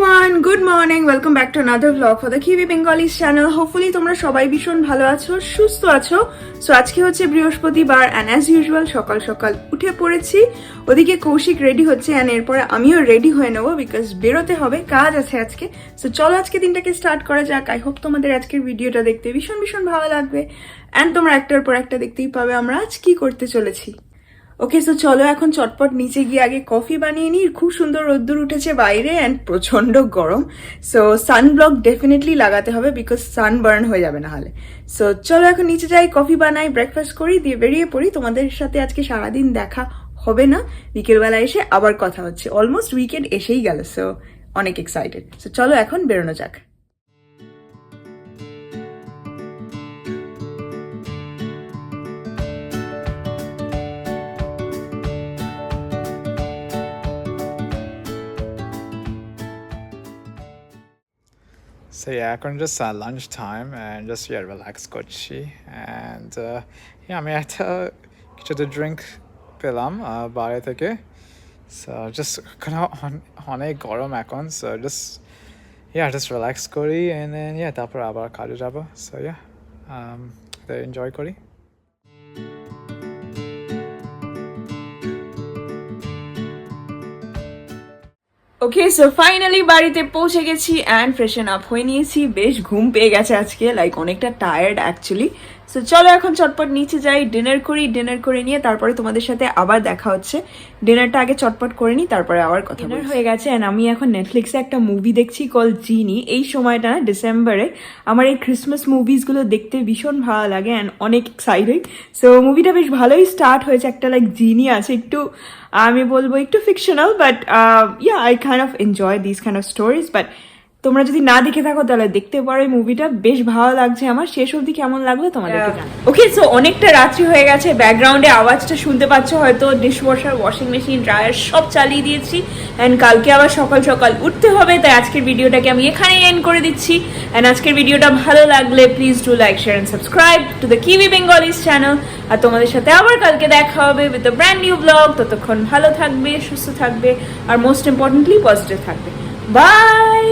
Everyone good morning welcome back to another blog for the QB Bengalis channel hopefully তোমরা সবাই ভীষণ ভালো আছো, সুস্থ আছো। সো আজকে হচ্ছে বৃহস্পতিবার অ্যান্ড অ্যাজ ইউজুয়াল সকাল সকাল উঠে পড়েছি। ওদিকে কৌশিক রেডি হচ্ছে অ্যান্ড এরপরে আমিও রেডি হয়ে নেব বিকজ বেরোতে হবে, কাজ আছে আজকে। সো চলো আজকে দিনটাকে স্টার্ট করা যাক। আই হোপ তোমাদের আজকের ভিডিওটা দেখতে ভীষণ ভীষণ ভালো লাগবে। অ্যান্ড তোমরা একটার পর একটা দেখতেই পাবে আমরা আজ কি করতে চলেছি। ওকে সো চলো এখন চটপট নিচে গিয়ে আগে কফি বানিয়ে নিই। খুব সুন্দর রোদ্দুর উঠেছে বাইরে অ্যান্ড প্রচণ্ড গরম। সো সানব্লক ডেফিনেটলি লাগাতে হবে বিকজ সানবার্ন হয়ে যাবে না হলে। সো চলো এখন নিচে যাই, কফি বানাই ব্রেকফাস্ট করি, দিয়ে বেরিয়ে পড়ি। তোমাদের সাথে আজকে সারাদিন দেখা হবে না। বিকেলবেলা এসে আবার কথা হচ্ছে। অলমোস্ট উইকেন্ড এসেই গেল সো অনেক এক্সাইটেড সো চলো এখন বেরোনো যাক। So yeah, এখন just uh, lunch time and just yeah relax করছি and uh, yeah আমি একটা কিছু তো ড্রিঙ্ক পেলাম uh, বাইরে থেকে so just ওখানে অন- অনেক গরম এখন so just yeah just relax করি and then yeah তারপর আবার কাজে যাব so yeah um, তো enjoy করি Okay so finally বাড়িতে পৌঁছে গেছি অ্যান্ড ফ্রেশন আপ হয়ে নিয়েছি। বেশ ঘুম পেয়ে গেছে আজকে লাইক অনেকটা টায়ার্ড অ্যাকচুয়ালি সো চলো এখন চটপট নিচে যাই ডিনার করি ডিনার করে নিয়ে তারপরে তোমাদের সাথে আবার দেখা হচ্ছে। ডিনারটা আগে চটপট করে নিই তারপরে আবার কথা ডিনার হয়ে গেছে অ্যান্ড আমি এখন নেটফ্লিক্সে একটা মুভি দেখছি কল জিনি এই সময়টা না ডিসেম্বরে আমার এই ক্রিসমাস মুভিসগুলো দেখতে ভীষণ ভালো লাগে অ্যান্ড অনেক এক্সাইটেড সো মুভিটা বেশ ভালোই স্টার্ট হয়েছে একটা লাইক জিনি আছে একটু আমি বলব একটু fictional but yeah I kind of enjoy this kind of stories but তোমরা যদি না দেখে থাকো তাহলে দেখতে পারো এই মুভিটা বেশ ভালো লাগছে আমার। শেষ অবধি কেমন লাগল তোমাদেরকে ওকে সো অনেকটা রাত্রি হয়ে গেছে। ব্যাকগ্রাউন্ডে আওয়াজটা শুনতে পাচ্ছ হয়তো। ডিশওয়াশার ওয়াশিং মেশিন ড্রায়ার সব চালিয়ে দিয়েছি। অ্যান্ড কালকে আবার সকাল সকাল উঠতে হবে। তাই আজকের ভিডিওটাকে আমি এখানেই এন্ড করে দিচ্ছি। অ্যান্ড আজকের ভিডিওটা ভালো লাগলে please do like share and subscribe to the QB Bengalis channel আর তোমাদের সাথে আবার কালকে দেখা হবে with a brand new blog ততক্ষণ ভালো থাকবে সুস্থ থাকবে আর মোস্ট ইম্পর্টেন্টলি পজিটিভ থাকবে। বাই